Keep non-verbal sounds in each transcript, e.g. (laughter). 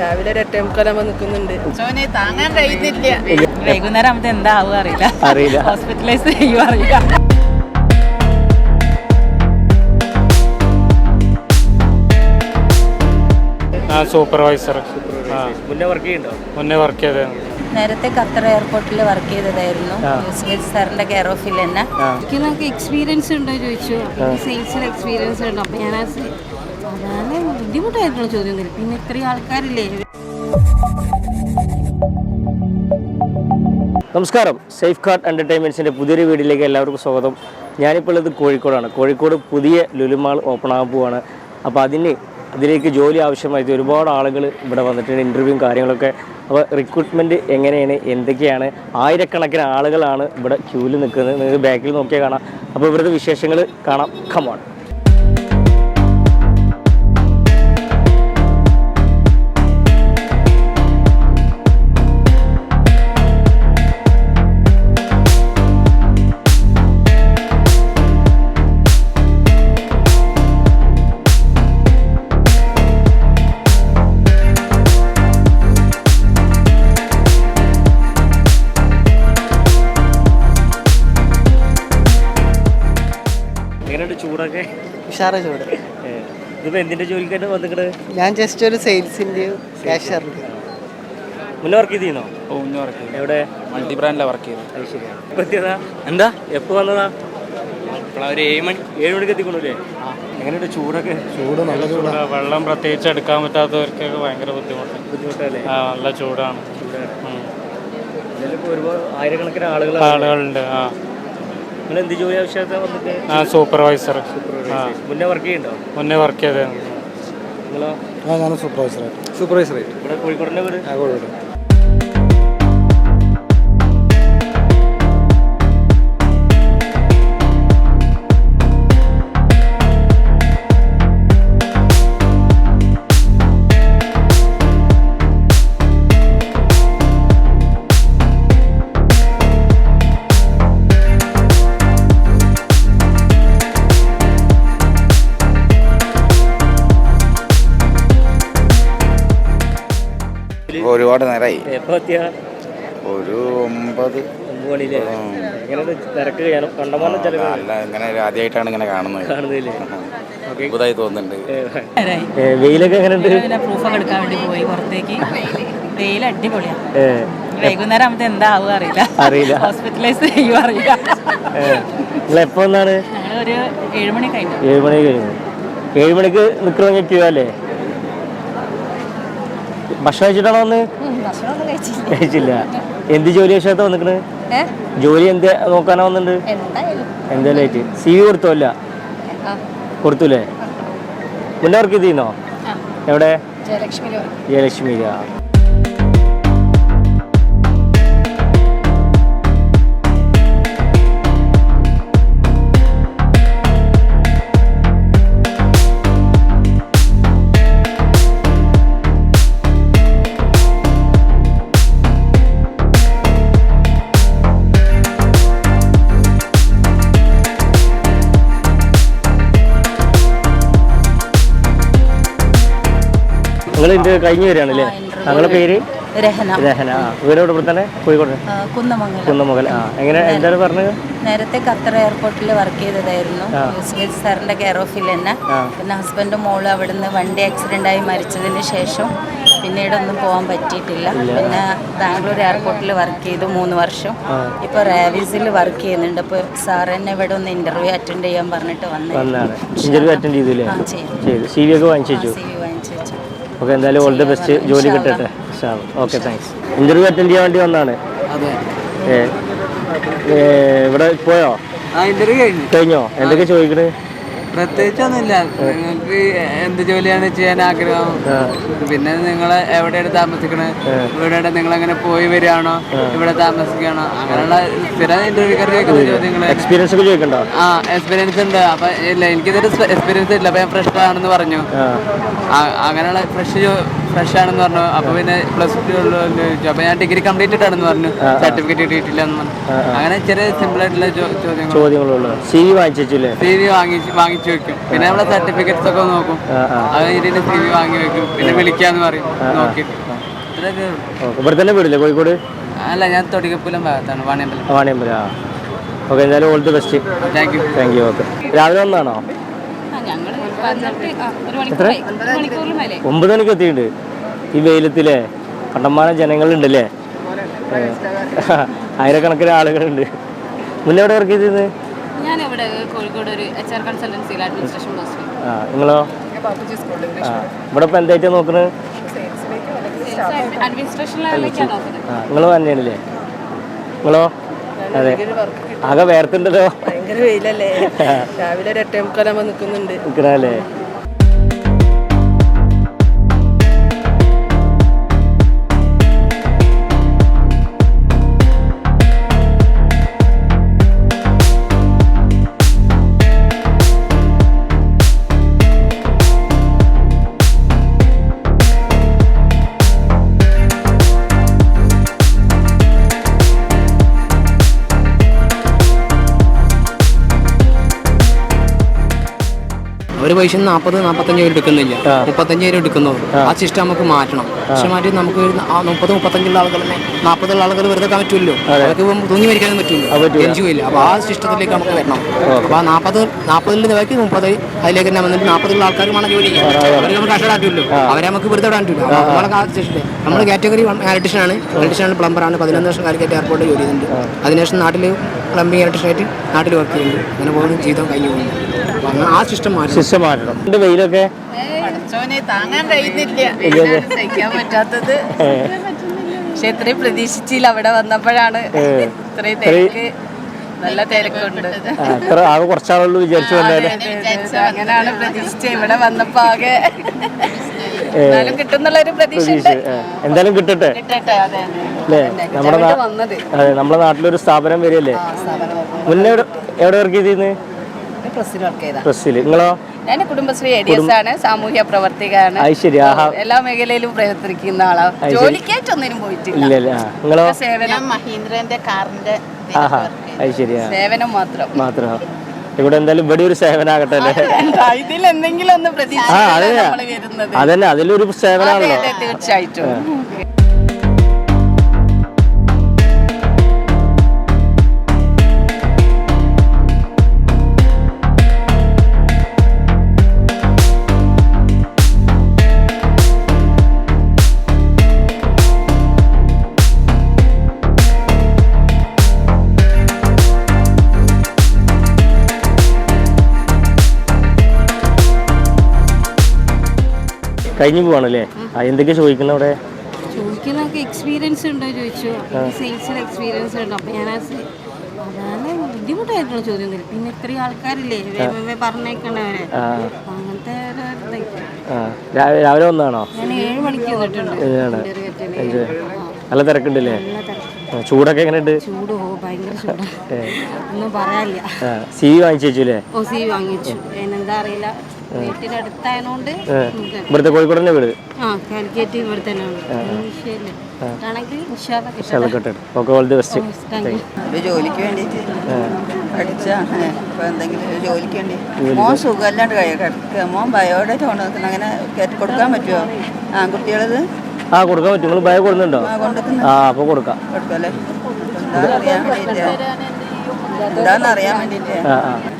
രാവിലെ ഒരു എട്ടേ മുക്കാലാകുമ്പോൾ നിൽക്കുന്നുണ്ട് സോനെ താങ്ങാൻ കഴിയുന്നില്ല. വൈകുന്നേരം എന്താ ആവുക അറിയില്ല. അറിയില്ല. ഹോസ്പിറ്റലൈസ് ചെയ്യുക അറിയില്ല. ആ സൂപ്പർവൈസർ മുന്നേ വർക്ക് ചെയ്യുന്നുണ്ടോ മുന്നേ വർക്ക് ചെയ്തത് നേരത്തെ ഖത്തർ എയർപോർട്ടിൽ വർക്ക് ചെയ്തതായിരുന്നു. സാറിന്റെ കെയർ ഓഫിൽ തന്നെ. എനിക്ക് നമുക്ക് എക്സ്പീരിയൻസ് ഉണ്ടോ ചോദിച്ചു. സെയിൽസിൽ എക്സ്പീരിയൻസ് ഉണ്ടോ. അപ്പൊ ഞാൻ ബുദ്ധിമുട്ടായിട്ടുള്ള ചോദ്യം തരും പിന്നെ ഇത്രയും ആൾക്കാരില്ലേ? നമസ്കാരം. സേഫ് കാർഡ് എന്റർടൈൻമെന്റ്സിന്റെ പുതിയൊരു വീഡിയോയിലേക്ക് എല്ലാവർക്കും സ്വാഗതം. ഞാനിപ്പോൾ ഉള്ളത് കോഴിക്കോടാണ്. കോഴിക്കോട് പുതിയ ലുലുമാൾ ഓപ്പൺ ആകാൻ പോവാണ്. അപ്പോൾ അതിന് അതിലേക്ക് ജോലി ആവശ്യമായിട്ട് ഒരുപാട് ആളുകൾ ഇവിടെ വന്നിട്ടുണ്ട് ഇന്റർവ്യൂവും കാര്യങ്ങളൊക്കെ. അപ്പോൾ റിക്രൂട്ട്മെന്റ് എങ്ങനെയാണ്? എന്തൊക്കെയാണ്? ആയിരക്കണക്കിന് ആളുകളാണ് ഇവിടെ ക്യൂവിൽ നിൽക്കുന്നത്. നിങ്ങൾക്ക് ബാക്കിൽ നോക്കിയാൽ കാണാം. അപ്പോൾ ഇവിടുത്തെ വിശേഷങ്ങൾ കാണാം. കമാണ് ഉഷാറ ചൂട്. ഇതിപ്പോൾ എന്തിന്റെ ജോലിക്കായിട്ട് വന്നിട്ട് ഞാൻ ജസ്റ്റ് ഒരു സെയിൽസിന്റെ ക്യാഷ്യറിന്റെ മുന്നേ വർക്ക് ചെയ്തിരുന്നോ? ഓ ഒന്ന് വർക്ക് ചെയ്തു. എവിടെ? മൾട്ടി ബ്രാൻഡിലാണ് വർക്ക് ചെയ്തത്. അത് എത്തിയതാ എന്താ എപ്പോ വന്നതാ? ഒരു ഏഴ് മണി ഏഴ് മണിക്ക് എത്തിക്കൊള്ളൂല്ലേ എങ്ങനെയുണ്ട് ചൂടൊക്കെ? ചൂട് നല്ല ചൂടാണ് വെള്ളം പ്രത്യേകിച്ച് എടുക്കാൻ പറ്റാത്തവർക്കൊക്കെ ഭയങ്കര ബുദ്ധിമുട്ട് ബുദ്ധിമുട്ടല്ലേ? ആ നല്ല ചൂടാണ്. ഇതിലിപ്പോ ഒരുപാട് ആയിരക്കണക്കിന് ആളുകളാണ് ആളുകളുണ്ട് ആ. നിങ്ങൾ എന്ത് ജോലി ആവശ്യമായിട്ട് വന്നിട്ട്? ആ സൂപ്പർവൈസർ ആ. മുന്നേ വർക്ക് ചെയ്യണ്ടോ മുന്നേ വർക്ക് ചെയ്തത് നിങ്ങളോ? ആ ഞാൻ സൂപ്പർവൈസറായിട്ട് സൂപ്പർവൈസറായിട്ട് ഇവിടെ കോഴിക്കോടിന്റെ വീട്? ആ കോഴിക്കോട്. ഒരുപാട് നേരമായി എത്തിയ ഒരു ഒമ്പത്. ഒമ്പത് മണിയില്ലേ എങ്ങനെയുണ്ട് തിരക്ക് ചെയ്യാനും കണ്ടമാനം ചിലവ് അല്ല ഇങ്ങനെ ആദ്യമായിട്ടാണ് ഇങ്ങനെ കാണുന്നത്. കാണുന്നില്ലേ (laughs) തോന്നുന്നുണ്ട്. വെയിലൊക്കെ പ്രൂഫൊക്കെ എടുക്കാൻ വേണ്ടി പോയി പുറത്തേക്ക്. വെയിൽ അടിപൊളിയാണ് വൈകുന്നേരം എന്താ ആവുക അറിയില്ല. അറിയില്ല. ഹോസ്പിറ്റലൈസ് ചെയ്യുക അറിയില്ല. നിങ്ങൾ എപ്പോ ഞങ്ങൾ ഒരു ഏഴുമണി കഴിഞ്ഞു. ഏഴുമണി കഴിഞ്ഞു. ഏഴുമണിക്ക് നിൽക്കണമെങ്കിൽ ക്യൂ അല്ലേ? ഭക്ഷണം കഴിച്ചിട്ടാണോ വന്ന്? കഴിച്ചില്ല. എന്ത് ജോലി ആവശ്യമായിട്ടാ വന്നിക്കണ്? ജോലി എന്ത് നോക്കാനാ വന്നിട്ടുണ്ട് എന്തായാലും. ആയിട്ട്. സി വി കൊടുത്തോ അല്ല കൊടുത്തൂലേ? മുന്നേ വർക്ക് ചെയ്തിരുന്നോ? എവിടെ? ജയലക്ഷ്മി ജയലക്ഷ്മി ഇത് കഴിഞ്ഞു വരികയാണല്ലേ താങ്കളുടെ പേര്? രഹന. ആ വീടോട് ഇവിടെ തന്നെ കോഴിക്കോട്? ആ, കുന്നമുകൽ ആ എങ്ങനെ എന്താണ് പറഞ്ഞത്? നേരത്തെ ഖത്തർ എയർപോർട്ടിൽ വർക്ക് ചെയ്തതായിരുന്നു. സാറിന്റെ കെയർ ഓഫിൽ തന്നെ. പിന്നെ ഹസ്ബൻഡും മോളും അവിടുന്ന് വണ്ടി ആക്സിഡന്റ് ആയി മരിച്ചതിന് ശേഷം പിന്നീടൊന്നും പോകാൻ പറ്റിയിട്ടില്ല. പിന്നെ ബാംഗ്ലൂർ എയർപോർട്ടിൽ വർക്ക് ചെയ്തു മൂന്ന് വർഷം. ഇപ്പോൾ റാവീസിൽ വർക്ക് ചെയ്യുന്നുണ്ട്. ഇപ്പൊ സാർ എന്നെ ഇവിടെ ഒന്ന് ഇന്റർവ്യൂ അറ്റൻഡ് ചെയ്യാൻ പറഞ്ഞിട്ട് വന്നു ഇന്റർവ്യൂ അറ്റൻഡ് ചെയ്തു ചെയ്തു. സി വി ഒക്കെ വാങ്ങിച്ചു സി വി വാങ്ങിച്ചു വെച്ചു ഓക്കെ എന്തായാലും ഓൾ ദി ബെസ്റ്റ് ജോലി കിട്ടട്ടെ. ഓക്കെ താങ്ക്സ് ഇന്റർവ്യൂ അറ്റൻഡ് ചെയ്യാൻ വേണ്ടി വന്നാണ്. ഇവിടെ പോയോ? കഴിഞ്ഞോ. എന്തൊക്കെ ചോദിക്കണേ? പ്രത്യേകിച്ചൊന്നുമില്ല. നിങ്ങൾക്ക് എന്ത് ജോലിയാണ് ചെയ്യാൻ ആഗ്രഹം? പിന്നെ നിങ്ങൾ എവിടെയാണ് താമസിക്കണത്? ഇവിടെ നിങ്ങൾ അങ്ങനെ പോയി വരികയാണോ? ഇവിടെ താമസിക്കുകയാണോ? അങ്ങനെയുള്ള സ്ഥിരം ഇന്റർവ്യൂക്കാർ ചോദിക്കുന്ന ചോദ്യങ്ങൾ എക്സ്പീരിയൻസ് ചോദിക്കണ്ടോ? ആ എക്സ്പീരിയൻസ് ഉണ്ട്. അപ്പൊ ഇല്ല എനിക്കിതൊരു എക്സ്പീരിയൻസ് ഇല്ല. അപ്പൊ ഞാൻ ഫ്രഷ് ആണെന്ന് പറഞ്ഞു. അങ്ങനെയുള്ള ഫ്രഷ് ഫ്രഷ് ആണെന്ന് പറഞ്ഞു. അപ്പൊ പിന്നെ പ്ലസ് ടു അപ്പൊ ഞാൻ ഡിഗ്രി കംപ്ലീറ്റഡ് ആണെന്ന് പറഞ്ഞു. സർട്ടിഫിക്കറ്റ് കിട്ടിയിട്ടില്ല എന്ന് പറഞ്ഞു. അങ്ങനെ ചെറിയ സിമ്പിൾ ആയിട്ടുള്ള ചോദ്യങ്ങൾ ചോദ്യങ്ങളുള്ള. സി വി വാങ്ങിച്ചു സി വി വാങ്ങി വാങ്ങിച്ചു വെക്കും. പിന്നെ നമ്മളെ സർട്ടിഫിക്കറ്റ്സ് ഒക്കെ നോക്കും. അത് കഴിഞ്ഞിട്ട് സി വി വാങ്ങി വെക്കും. പിന്നെ വിളിക്കാന്ന് പറയും. നോക്കിയിട്ട്. ഇവിടെ തന്നെ വീടില്ലേ? കോഴിക്കോട്? അല്ല ഞാൻ തൊടികപ്പുലം ഭാഗത്താണ്. വാണിയമ്പലം. വാണിയമ്പല ഓക്കെ എന്തായാലും all the best thank you thank you okay രാവിലെ വന്നാണോ ഞങ്ങൾ ഒമ്പത് മണിക്ക് എത്തിയിട്ടുണ്ട്. ഈ വെയിലത്തിലെ കണ്ടമാന ജനങ്ങളുണ്ടല്ലേ. ആയിരക്കണക്കിന് ആളുകളുണ്ട്. മുന്നേ എവിടെ വർക്ക് ചെയ്തിരുന്നത് ഞാൻ ഇവിടെ കോഴിക്കോട് ഒരു എച്ച് ആർ കൺസൾട്ടൻസിയിൽ അഡ്മിനിസ്ട്രേഷൻ ആ നിങ്ങളോ? ഇവിടെ ഇപ്പം എന്തായിട്ടാണ് നോക്കുന്നത് നിങ്ങൾ തന്നെയാണല്ലേ? നിങ്ങളോ? അതെ. ആകെ വേർത്തുണ്ടല്ലോ. ഭയങ്കര വെയിലല്ലേ? (laughs) രാവിലെ ഒരു എട്ടേ മുക്കാലാകുമ്പോ നിക്കുന്നുണ്ട്. നിൽക്കണല്ലേ ഒരു പൈസ നാൽപ്പത് നാൽപ്പത്തഞ്ച് പേര് എടുക്കുന്നില്ല. മുപ്പത്തഞ്ച് പേര് എടുക്കുന്നു. ആ. സിസ്റ്റം നമുക്ക് മാറ്റണം. പക്ഷെ മാറ്റി നമുക്ക് മുപ്പത് മുപ്പത്തഞ്ചുള്ള ആളുകൾ തന്നെ നാൽപ്പതുള്ള ആളുകൾ വെറുതെ പറ്റുമല്ലോ അവർക്ക് തൂങ്ങി മരിക്കാനും പറ്റുമല്ലോ എൻജില്ല അപ്പോൾ ആ സിസ്റ്റത്തിലേക്ക് നമുക്ക് വരണം. അപ്പോൾ ആ നാൽപ്പത് നാൽപ്പതിൽ ബാക്കി മുപ്പത് അതിലേക്ക് തന്നെ വന്നിട്ട് നാൽപ്പതുള്ള ആൾക്കാർ വേണം ജോലി അവർക്ക് അവരെ നമുക്ക് കഷ്ടപ്പെടാറ്റുമല്ലോ അവരെ നമുക്ക് വെറുതെ വിടാൻ പറ്റില്ല. നമ്മളെ ആ സിസ്റ്റം നമ്മൾ കാറ്റഗറി ഇലക്ട്രീഷ്യൻ ആണ്. ഇലക്ട്രീഷ്യൻ ആണ് പ്ലംബർ ആണ്. പതിനൊന്ന് വർഷം കാലിക്കറ്റ് എയർപോർട്ടിൽ ജോലി ചെയ്യുന്നുണ്ട്. അതിനുശേഷം നാട്ടിൽ പ്ലംബിംഗ് ഇലക്ട്രീഷ്യൻ ആയിട്ട് നാട്ടിൽ വർക്ക് ചെയ്യുന്നുണ്ട്. അങ്ങനെ പോകുന്ന. ജീവിതം കഴിഞ്ഞു പോകുന്നു. ആ സിസ്റ്റം മാറ്റണം. സിസ്റ്റം മാറ്റണം. എന്റെ വെയിലൊക്കെ? പക്ഷെ ഇത്രയും പ്രതീക്ഷിച്ചില്ല അവിടെ വന്നപ്പോഴാണ്. ഇത്രയും തിരക്ക്. നല്ല തിരക്കുണ്ട്. അത്ര ആകെ കുറച്ചാളുള്ളൂ വിചാരിച്ചു വന്നാൽ അങ്ങനെയാണ് പ്രതീക്ഷിച്ചത് ഇവിടെ വന്നപ്പോ ആകെ എന്തായാലും കിട്ടട്ടെ? കിട്ടട്ടെ അതെ അല്ലേ? നമ്മുടെ വന്നത്. അതെ നമ്മുടെ നാട്ടിലൊരു സ്ഥാപനം വരികയല്ലേ? മുന്നേ എവിടെ എവിടെ വർക്ക് ചെയ്തിരുന്നു? പ്രസ്സിൽ വർക്ക് ചെയ്ത പ്രസ്സിൽ നിങ്ങളോ? ഞാൻ കുടുംബശ്രീ എ ഡി എസ് ആണ് സാമൂഹ്യ പ്രവർത്തകയാണ്. ഐശ്വര്യ എല്ലാ മേഖലയിലും പ്രവർത്തിക്കുന്ന ആളാണ് ജോലിക്കായിട്ടൊന്നിനും പോയിട്ടില്ല. ഇല്ല ഇല്ല. നിങ്ങളോ? സേവനം മഹീന്ദ്രന്റെ കാറിന്റെ ഐശ്വര്യ സേവനം മാത്രം. മാത്രം ഇവിടെ എന്തായാലും ഇവിടെ ഒരു സേവനാകട്ടെ അല്ലേ? ഇതിൽ എന്തെങ്കിലും ഒന്ന് വരുന്നത്. അതന്നെ അതിലൊരു സേവനാണല്ലോ. തീർച്ചയായിട്ടും. കഴിഞ്ഞു പോവാണല്ലേ? ആ എന്തൊക്കെയാ ചോദിക്കുന്നത് അവിടെ? ചോദിക്കുന്നതൊക്കെ എക്സ്പീരിയൻസ് ഉണ്ടോ ചോദിച്ചു. സെയിൽസിൽ എക്സ്പീരിയൻസ് ഉണ്ടോ. അപ്പം ഞാൻ അതാണ് ബുദ്ധിമുട്ടായിട്ടുള്ള ചോദ്യം പിന്നെ ഇത്രയും ആൾക്കാരില്ലേ? പറഞ്ഞേക്കണവരെ. അങ്ങനത്തെ രാവിലെ ഒന്നാണോ ഞാൻ ഏഴ് മണിക്ക് വന്നിട്ടുണ്ട്. നല്ല തിരക്കുണ്ടല്ലേ? തിരക്ക്. ചൂടൊക്കെ എങ്ങനെയുണ്ട്? ചൂട് ഓ ഭയങ്കര ചൂടാണ് ഒന്നും പറയാനില്ല. സി വാങ്ങിച്ചു വെച്ചു ഓ സി വാങ്ങിച്ചു എന്താ അറിയില്ല. ഇവിടുത്തെ കോഴിക്കോടിന്റെ വീട്? ആ കാലിക്കറ്റ് ഇവിടെ തന്നെ ജോലിക്ക് വേണ്ടിയിട്ട് അടിച്ചാ ഇപ്പൊ എന്തെങ്കിലും ജോലിക്ക് വേണ്ടി. മോൻ സുഖമല്ലാണ്ട് കഴിയ കിടക്കുക മോൻ ബയോഡേറ്റ് കൊണ്ട് അങ്ങനെ കയറ്റി കൊടുക്കാൻ പറ്റുമോ ആൺകുട്ടികളത്? ആ കൊടുക്കാൻ പറ്റും. നിങ്ങൾ ബാഗ് കൊടുക്കുന്നുണ്ടോ? ആ അപ്പൊ ആ അപ്പോൾ കൊടുക്കാം.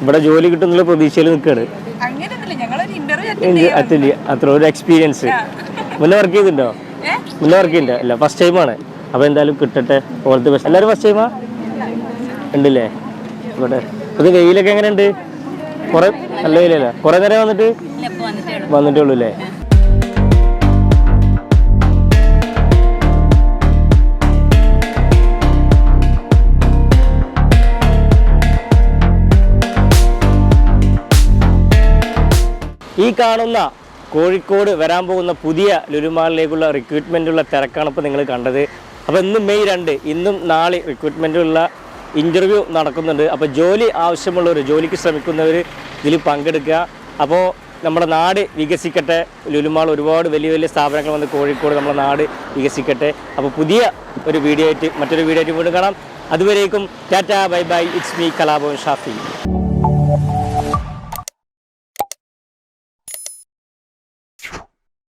ഇവിടെ ജോലി കിട്ടുന്നുള്ള പ്രതീക്ഷയിൽ നിൽക്കുകയാണ് ഇന്റർവ്യൂ അറ്റില്ല അത്ര ഒരു എക്സ്പീരിയൻസ് മുന്നേ വർക്ക് ചെയ്തിട്ടുണ്ടോ? മുന്നേ വർക്ക് ചെയ്യുന്നുണ്ടോ അല്ല ഫസ്റ്റ് ടൈമാണ് അപ്പോൾ എന്തായാലും കിട്ടട്ടെ. ഓൾ ദി ബെസ്റ്റ് എല്ലാവരും ഫസ്റ്റ് ടൈമാ ഉണ്ടല്ലേ? ഇവിടെ. ഇത് വെയിലൊക്കെ എങ്ങനെയുണ്ട്? കുറേ നല്ല വെയിലല്ലേ? കുറേ നേരം വന്നിട്ട്? വന്നിട്ടേ ഉള്ളൂ. അല്ലേ ഈ കാണുന്ന കോഴിക്കോട് വരാൻ പോകുന്ന പുതിയ ലുലുമാളിലേക്കുള്ള റിക്രൂട്ട്മെന്റുള്ള തിരക്കാണ് ഇപ്പോൾ നിങ്ങൾ കണ്ടത്. അപ്പോൾ ഇന്ന് മെയ് രണ്ട് ഇന്നും നാളെ റിക്രൂട്ട്മെന്റുള്ള ഇന്റർവ്യൂ നടക്കുന്നുണ്ട്. അപ്പോൾ ജോലി ആവശ്യമുള്ളവർ ജോലിക്ക് ശ്രമിക്കുന്നവർ ഇതിൽ പങ്കെടുക്കുക. അപ്പോൾ നമ്മുടെ നാട് വികസിക്കട്ടെ. ലുലുമാൾ ഒരുപാട് വലിയ വലിയ സ്ഥാപനങ്ങൾ വന്ന് കോഴിക്കോട് നമ്മുടെ നാട് വികസിക്കട്ടെ. അപ്പോൾ പുതിയ ഒരു വീഡിയോ ആയിട്ട് മറ്റൊരു വീഡിയോ ആയിട്ട് വീണ്ടും കാണാം. അതുവരേക്കും tata bye bye. It's me Kalabhavan Shafi.